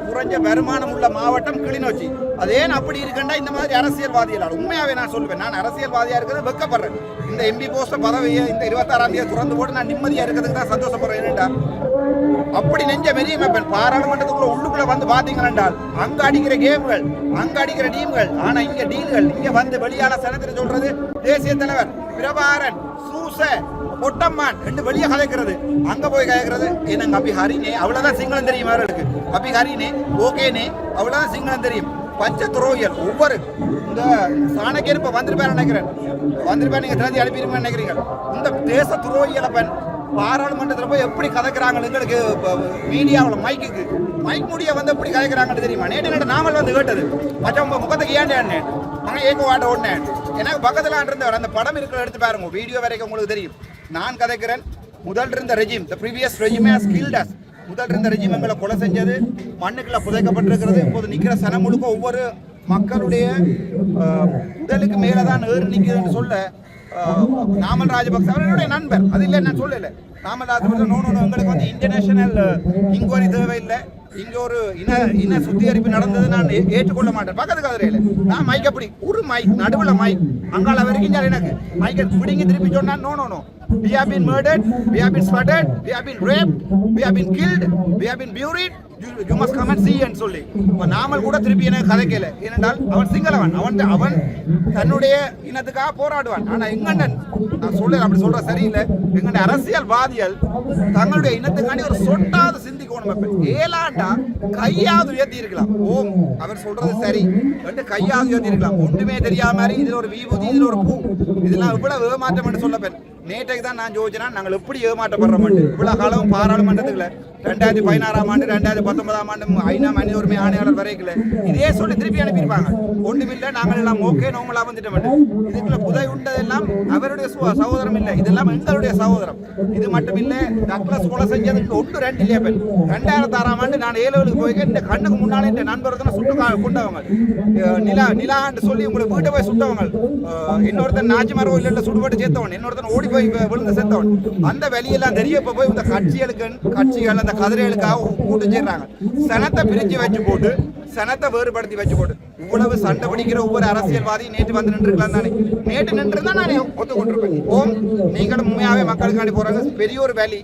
குறைஞ்ச வருமானம் உள்ள மாவட்டம் கிளிநொச்சி. அது ஏன் அப்படி இருக்குன்னா இந்த மாதிரி அரசியல்வாதிகளால் உண்மையாவே நான் சொல்லுவேன் நான் அரசியல்வாதியாக இருக்கிறது வெக்கப்படுறேன் இந்த எம்பி போஸ்ட் பதவியை இந்த இருபத்தாறாம் தேதி திறந்து போட்டு நான் நிம்மதியா இருக்கிறதுக்கு தான் சந்தோஷப்படுறேன் ஏனென்றா அப்படி நெஞ்ச மெரிய பாராளுமன்றத்துக்குள்ள உள்ளுக்குள்ள வந்து பாத்தீங்கன்னா அங்க அடிக்கிற கேம்கள் அங்க அடிக்கிற டீம்கள் ஆனா இங்க டீல்கள் இங்க வந்து வெளியான சனத்தில் சொல்றது தேசிய தலைவர் பிரபாரன் சூச பொட்டம்மான் ரெண்டு வெளியே கலைக்கிறது. அங்க போய் கலைக்கிறது. என்னங்க அபி ஹரினே அவ்வளவுதான் சிங்களம் தெரியும் அவர்களுக்கு அபி ஹரினே ஓகேனே அவ்வளவுதான் சிங்களம் தெரியும். பஞ்ச துரோகியல் ஒவ்வொரு இந்த சாணக்கியர் இப்ப வந்திருப்பேன் நினைக்கிறேன். வந்திருப்பேன் நீங்க திறந்து அனுப்பிடுங்க நினைக்கிறீங்க. இந்த தேச துரோகியப்பன் பாராளுமன்றத்தில் போய் எப்படி கதைக்கிறாங்க எங்களுக்கு மீடியாவில் மைக்குக்கு. மைக் முடிய வந்து எப்படி கதைக்கிறாங்கன்னு தெரியுமா? நேற்று நேற்று நாமல் வந்து கேட்டது. மற்றவங்க முகத்துக்கு ஏன் மகன் ஏக்க வாட்ட ஓடினேன். எனக்கு பக்கத்தில் இருந்தவர் அந்த படம் இருக்கிற எடுத்து பாருங்க. வீடியோ வரைக்கும் உங்களுக்கு தெரியும். நான் கதைக்கிறேன். முதல் இருந்த ரெஜிம் த ப்ரீவியஸ் ரெஜிமே ஸ்கில்ட் அஸ் முதல் இருந்த ரெஜிம் எங்களை கொலை செஞ்சது மண்ணுக்குள்ள புதைக்கப்பட்டிருக்கிறது. இப்போது நிற்கிற சனம் முழுக்க ஒவ்வொரு மக்களுடைய உடலுக்கு மேலே தான் ஏறு நிற்குதுன்னு சொல்ல நாமல் ராஜபக்ச என்னுடைய நண்பர். அது இல்லை நான் சொல்லலை. Namal Rajapaksa no no no, எங்களுக்கு வந்து இன்டர்நேஷனல் இன்கொயரி தேவையில்லை. இங்கே ஒரு இன இன சுத்திகரிப்பு நடந்தது நான் ஏற்றுக்கொள்ள மாட்டேன். பக்கத்து கதிரையில். நான் மைக் அப்படி ஒரு மைக் நடுவில் மைக் அங்கால வரைக்கும் ஞாபகம் எனக்கு? மைக்கை பிடிங்கி திருப்பி சொன்னால் no no no we have been murdered we have been slaughtered we have been raped we have been killed we have been buried. You must must come and சொல்லி. இப்ப நாமல் கூட திருப்பி எனக்கு கதைக்கல ஏனென்றால் அவன் சிங்களவன். அவன் அவன் தன்னுடைய இனத்துக்காக போராடுவான். ஆனா எங்கண்டன் நான் சொல்ல அப்படி சொல்ற சரியில்லை. எங்கண்ட அரசியல்வாதிகள் தங்களுடைய இனத்துக்காண்டி ஒரு சொட்டாவது சிந்திக்கணும் அப்ப. ஏலாண்டா கையாவது உயர்த்தி இருக்கலாம் ஓம் அவர் சொல்றது சரி. ரெண்டு கையாவது உயர்த்தி இருக்கலாம் ஒன்றுமே தெரியாம மாதிரி இதுல ஒரு வீபூதி இதுல ஒரு பூ. இதெல்லாம் இவ்வளவு ஏமாற்றம் என்று சொல்லப்பேன் நேற்றைக்கு தான் நான் யோசிச்சேன்னா நாங்கள் எப்படி ஏமாற்றப்படுறோம் இவ்வளவு காலம் பாராளுமன்றத்துக்குல ரெண்டாயிரத்தி பதினாறாம் ஆண்டு ரெண்டாயிரத்தி பத்தொன்பதாம் ஆண்டு ஐநா மனித உரிமை ஆணையாளர் வரைக்கல இதே சொல்லி திருப்பி அனுப்பியிருப்பாங்க. ஒன்றுமில்லை நாங்கள் எல்லாம் ஓகே நோமலா வந்துட்டோம் இதுக்குள்ள புதை உண்டதெல்லாம் அவருடைய சகோதரம் இல்லை. இதெல்லாம் எங்களுடைய சகோதரம். இது மட்டும் இல்லை டக்ளஸ் கொலை செஞ்சதுக்கு ஒன்று ரெண்டு இல்லையா பெண். ரெண்டாயிரத்தி ஆறாம் ஆண்டு நான் ஏழுவலுக்கு போய் இந்த கண்ணுக்கு முன்னாலே இந்த நண்பர் தான் சுட்டு கொண்டவங்க நிலா நிலா சொல்லி உங்களுக்கு வீட்டை போய் சுட்டவங்க. இன்னொருத்தன் நாச்சிமாரோ இல்ல சுடுபட்டு சேர்த்தவன். இன்னொருத்தன் ஓடி போய் இப்போ விழுந்து செத்தவன். அந்த வெளியெல்லாம் தெரிய இப்போ போய் இந்த கட்சிகளுக்கு கட்சிகள் அந்த கதிரைகளுக்காக கூட்டு சேர்றாங்க. சனத்தை பிரிச்சு வச்சு போட்டு சனத்தை வேறுபடுத்தி வச்சு போட்டு இவ்வளவு சண்டை பிடிக்கிற ஒவ்வொரு அரசியல்வாதி நேற்று வந்து நின்றுக்கலாம் தானே? நேற்று நின்று தான் நானே ஒத்துக்கொண்டிருப்பேன். ஓம் நீங்களும் உண்மையாவே மக்களுக்காண்டி போறாங்க. பெரிய ஒரு வேலி.